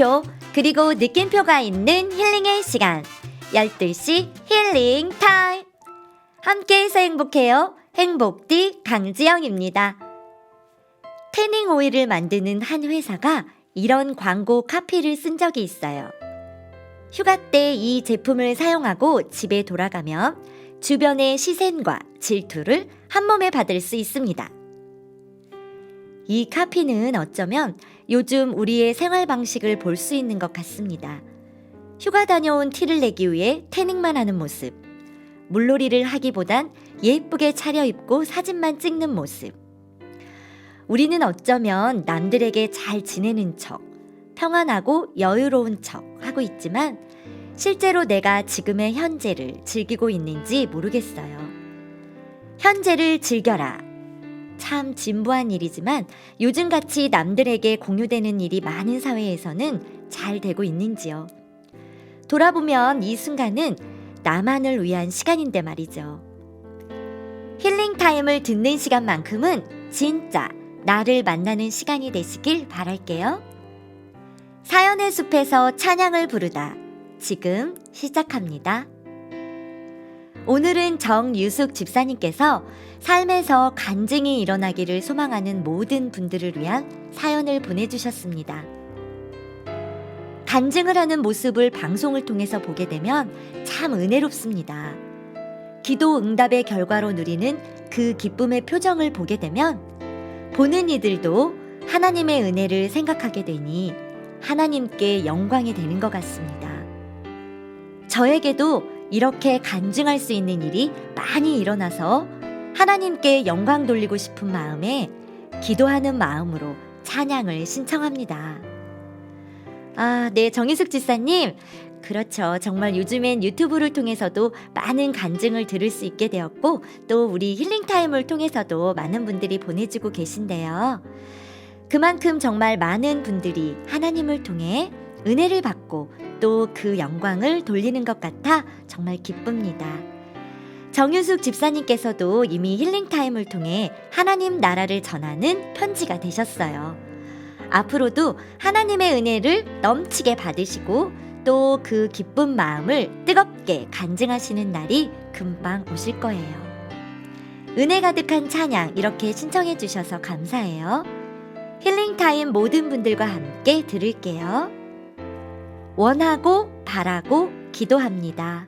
물음표 그리고 느낌표가 있는 힐링의 시간. 12시 힐링 타임. 함께해서 행복해요. 행복디 강지영입니다. 태닝 오일을 만드는 한 회사가 이런 광고 카피를 쓴 적이 있어요. 휴가 때 이 제품을 사용하고 집에 돌아가면 주변의 시선과 질투를 한 몸에 받을 수 있습니다. 이 카피는 어쩌면 요즘 우리의 생활 방식을 볼 수 있는 것 같습니다. 휴가 다녀온 티를 내기 위해 태닝만 하는 모습. 물놀이를 하기보단 예쁘게 차려입고 사진만 찍는 모습. 우리는 어쩌면 남들에게 잘 지내는 척, 평안하고 여유로운 척 하고 있지만 실제로 내가 지금의 현재를 즐기고 있는지 모르겠어요. 현재를 즐겨라. 참 진부한 일이지만 요즘같이 남들에게 공유되는 일이 많은 사회에서는 잘 되고 있는지요. 돌아보면 이 순간은 나만을 위한 시간인데 말이죠. 힐링 타임을 듣는 시간만큼은 진짜 나를 만나는 시간이 되시길 바랄게요. 사연의 숲에서 찬양을 부르다. 지금 시작합니다. 오늘은 정유숙 집사님께서 삶에서 간증이 일어나기를 소망하는 모든 분들을 위한 사연을 보내주셨습니다. 간증을 하는 모습을 방송을 통해서 보게 되면 참 은혜롭습니다. 기도 응답의 결과로 누리는 그 기쁨의 표정을 보게 되면 보는 이들도 하나님의 은혜를 생각하게 되니 하나님께 영광이 되는 것 같습니다. 저에게도 이렇게 간증할 수 있는 일이 많이 일어나서 하나님께 영광 돌리고 싶은 마음에 기도하는 마음으로 찬양을 신청합니다. 아, 네, 정희숙 지사님. 그렇죠. 정말 요즘엔 유튜브를 통해서도 많은 간증을 들을 수 있게 되었고, 또 우리 힐링타임을 통해서도 많은 분들이 보내주고 계신데요. 그만큼 정말 많은 분들이 하나님을 통해 은혜를 받고 또 그 영광을 돌리는 것 같아 정말 기쁩니다. 정유숙 집사님께서도 이미 힐링타임을 통해 하나님 나라를 전하는 편지가 되셨어요. 앞으로도 하나님의 은혜를 넘치게 받으시고 또 그 기쁜 마음을 뜨겁게 간증하시는 날이 금방 오실 거예요. 은혜 가득한 찬양 이렇게 신청해 주셔서 감사해요. 힐링타임 모든 분들과 함께 들을게요. 원하고 바라고 기도합니다.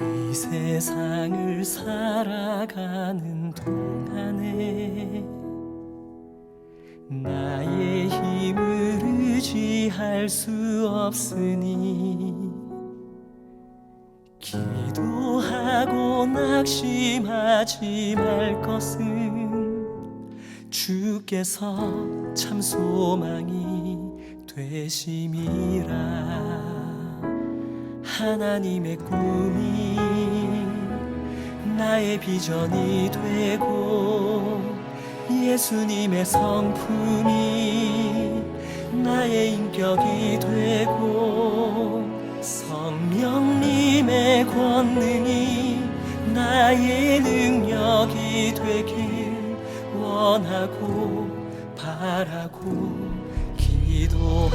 이 세상을 살아가는 동안에 나의 힘을 의지할 수 없으니 기도하고 낙심하지 말 것은 주께서 참 소망이 되심이라. 하나님의 꿈이 나의 비전이 되고 예수님의 성품이 나의 인격이 되고 성령님의 권능이 나의 능력이 되길 원하고 바라고 기도합니다.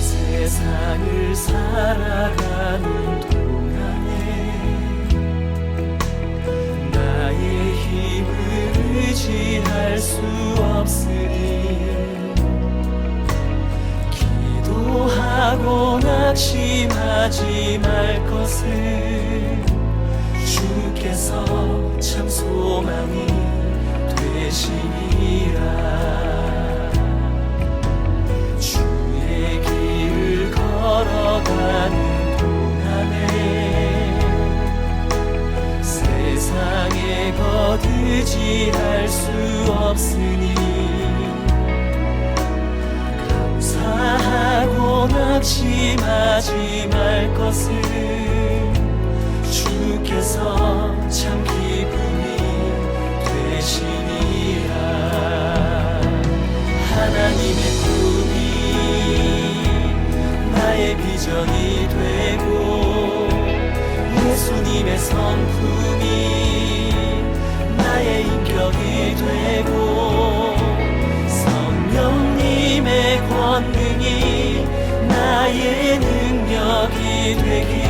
세상을 살아가는 의지할 수 없으니 감사하고 낙심하지 말 것을 주께서 참 기쁨이 계시니라. 하나님의 꿈이 나의 비전이 되고 예수님의 성품이 능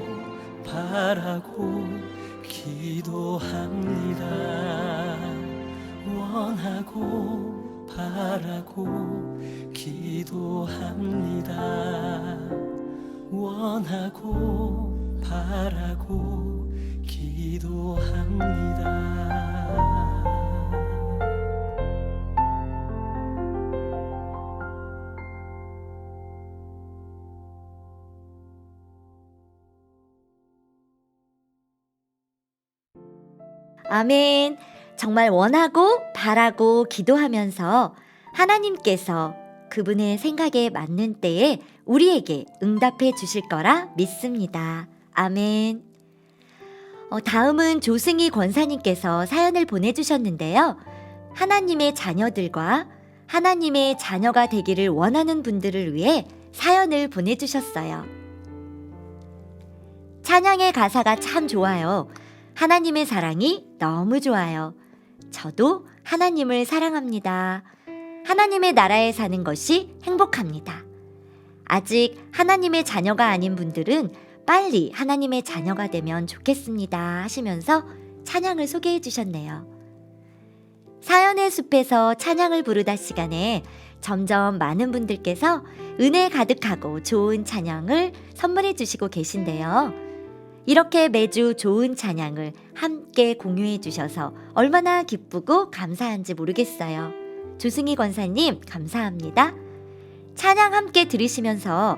바라고 기도합니다. 원하고 바라고 기도합니다. 원하고 바라고 기도합니다. 아멘. 정말 원하고 바라고 기도하면서 하나님께서 그분의 생각에 맞는 때에 우리에게 응답해 주실 거라 믿습니다. 아멘. 어, 다음은 조승희 권사님께서 사연을 보내주셨는데요. 하나님의 자녀들과 하나님의 자녀가 되기를 원하는 분들을 위해 사연을 보내주셨어요. 찬양의 가사가 참 좋아요. 하나님의 사랑이 너무 좋아요. 저도 하나님을 사랑합니다. 하나님의 나라에 사는 것이 행복합니다. 아직 하나님의 자녀가 아닌 분들은 빨리 하나님의 자녀가 되면 좋겠습니다 하시면서 찬양을 소개해 주셨네요. 사연의 숲에서 찬양을 부르다 시간에 점점 많은 분들께서 은혜 가득하고 좋은 찬양을 선물해 주시고 계신데요. 이렇게 매주 좋은 찬양을 함께 공유해 주셔서 얼마나 기쁘고 감사한지 모르겠어요. 조승희 권사님, 감사합니다. 찬양 함께 들으시면서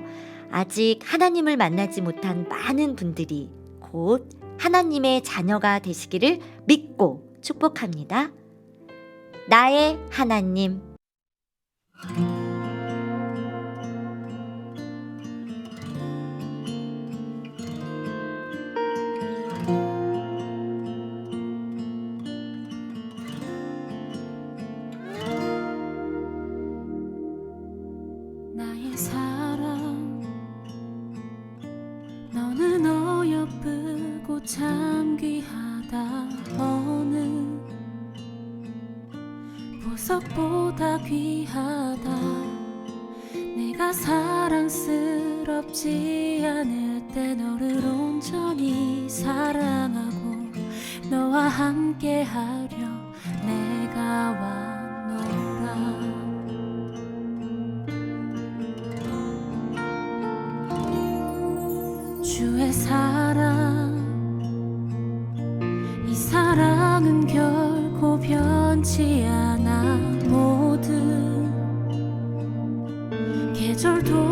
아직 하나님을 만나지 못한 많은 분들이 곧 하나님의 자녀가 되시기를 믿고 축복합니다. 나의 하나님. 참 귀하다. 어느 보석보다 귀하다. 내가 사랑스럽지 않을 때 너를 온전히 사랑하고 너와 함께 하려 내가 왔 사랑은 결코 변치 않아. 모든 계절 돌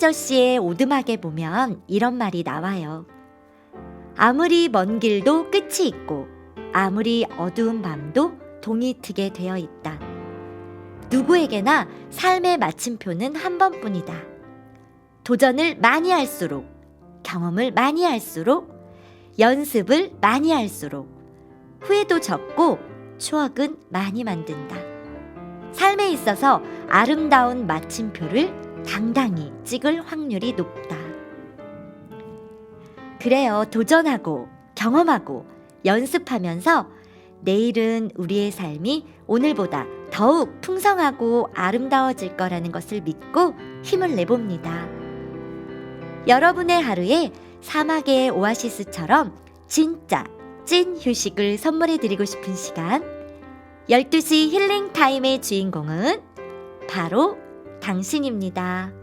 아저씨의 오두막에 보면 이런 말이 나와요. 아무리 먼 길도 끝이 있고 아무리 어두운 밤도 동이 트게 되어 있다. 누구에게나 삶의 마침표는 한 번뿐이다. 도전을 많이 할수록, 경험을 많이 할수록, 연습을 많이 할수록, 후회도 적고 추억은 많이 만든다. 삶에 있어서 아름다운 마침표를 당당히 찍을 확률이 높다. 그래요. 도전하고 경험하고 연습하면서 내일은 우리의 삶이 오늘보다 더욱 풍성하고 아름다워질 거라는 것을 믿고 힘을 내봅니다. 여러분의 하루에 사막의 오아시스처럼 진짜 찐 휴식을 선물해 드리고 싶은 시간 12시 힐링 타임의 주인공은 바로 당신입니다.